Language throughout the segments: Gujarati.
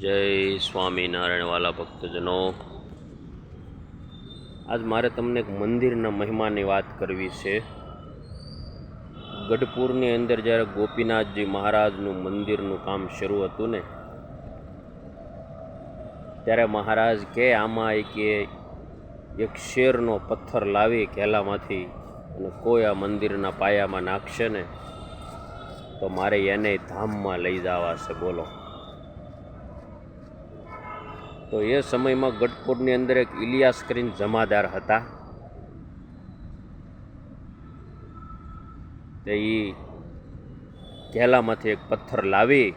જય સ્વામિનારાયણ વાલા ભક્તજનો. આજ મારે તમને એક મંદિરના મહિમાની વાત કરવી છે. ગઢપુરની અંદર જ્યારે ગોપીનાથજી મહારાજનું મંદિરનું કામ શરૂ હતું ને, ત્યારે મહારાજ કે, આમાં કે એક શેરનો પથ્થર લાવી ઘેલામાંથી અને કોઈ આ મંદિરના પાયામાં નાખશે ને, તો મારે એને ધામમાં લઈ જવા છે. બોલો. તો એ સમયમાં ગઢપુરની અંદર એક ઇલિયાસ કરીને જમાદાર હતા. તે એ ઘેલામાંથી એક પથ્થર લાવી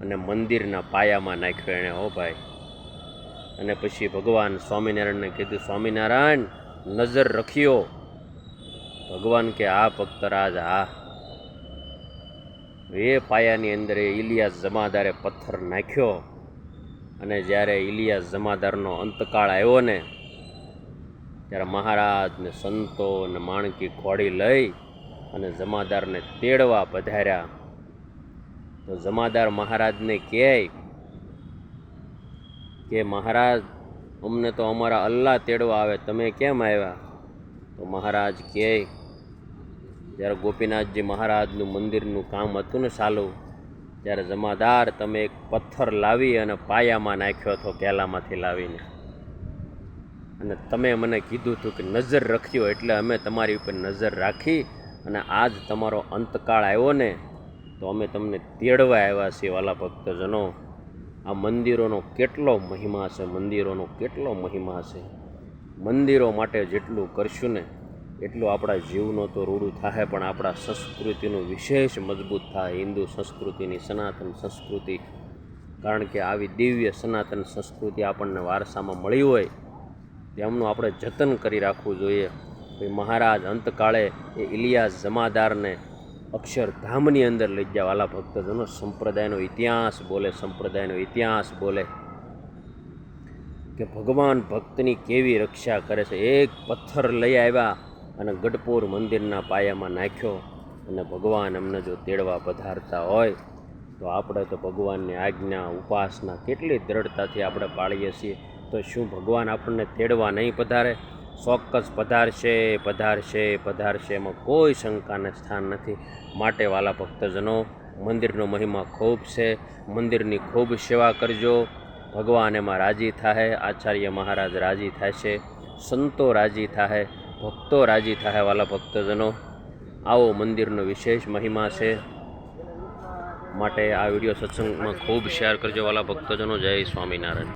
અને મંદિરના પાયામાં નાખ્યો એણે, હો ભાઈ. અને પછી ભગવાન સ્વામિનારાયણને કીધું, સ્વામિનારાયણ, નજર રખ્યો. ભગવાન કે આ ભક્તરાજ હા. એ પાયાની અંદર એ ઇલિયાસ જમાદારે પથ્થર નાખ્યો અને જ્યારે ઇલિયાસ જમાદારનો અંતકાળ આવ્યો ને, ત્યારે મહારાજ ને સંતો અને માણકી ખોડી લઈ અને જમાદારને તેડવા પધાર્યા. તો જમાદાર મહારાજને કહે કે, મહારાજ, અમને તો અમારા અલ્લાહ તેડવા આવે, તમે કેમ આવ્યા? તો મહારાજ કહે, જ્યારે ગોપીનાથજી મહારાજનું મંદિરનું કામ હતું ને ચાલુ ત્યારે જમાદાર તમે એક પથ્થર લાવી અને પાયામાં નાખ્યો હતો કેલામાંથી લાવીને. અને તમે મને કીધું હતું કે નજર રખ્યો એટલે અમે તમારી ઉપર નજર રાખી અને આજ તમારો અંતકાળ આવ્યો ને, તો અમે તમને તેડવા આવ્યા છીએ વાલા ભક્તજનો. આ મંદિરોનો કેટલો મહિમા છે, મંદિરોનો કેટલો મહિમા છે. મંદિરો માટે જેટલું કરશું ને એટલું આપણા જીવનો તો રૂડું થાય પણ આપણા સંસ્કૃતિનું વિશેષ મજબૂત થાય. હિન્દુ સંસ્કૃતિની સનાતન સંસ્કૃતિ, કારણ કે આવી દિવ્ય સનાતન સંસ્કૃતિ આપણને વારસામાં મળી હોય, તેમનું આપણે જતન કરી રાખવું જોઈએ. ભાઈ, મહારાજ અંતકાળે એ ઇલિયાસ જમાદારને અક્ષરધામની અંદર લઈ ગયા. વાલા ભક્તજનો, સંપ્રદાયનો ઇતિહાસ બોલે, સંપ્રદાયનો ઇતિહાસ બોલે કે ભગવાન ભક્તની કેવી રક્ષા કરે છે. એક પથ્થર લઈ આવ્યા અને ગઢપુર મંદિરના પાયામાં નાખ્યો અને ભગવાન એમને જો તેડવા પધારતા હોય, તો આપણે તો ભગવાનની આજ્ઞા, ઉપાસના કેટલી દ્રઢતાથી આપણે પાળીએ છીએ. તો શું ભગવાન આપણને તેડવા નહીં પધારે? ચોક્કસ પધારશે પધારશે પધારશે. એમાં કોઈ શંકાને સ્થાન નથી. માટે વાલા ભક્તજનો, મંદિરનો મહિમા ખૂબ છે. મંદિરની ખૂબ સેવા કરજો. ભગવાન એમાં રાજી થાય આચાર્ય મહારાજ રાજી થશે સંતો રાજી થાય ભક્તો, રાજી થાય વાલા ભક્તજનો, આવો મંદિરનો વિશેષ મહિમા છે. માટે આ વીડિયો સત્સંગમાં ખૂબ શેર કરજો વાલા ભક્તજનો. જય સ્વામિનારાયણ.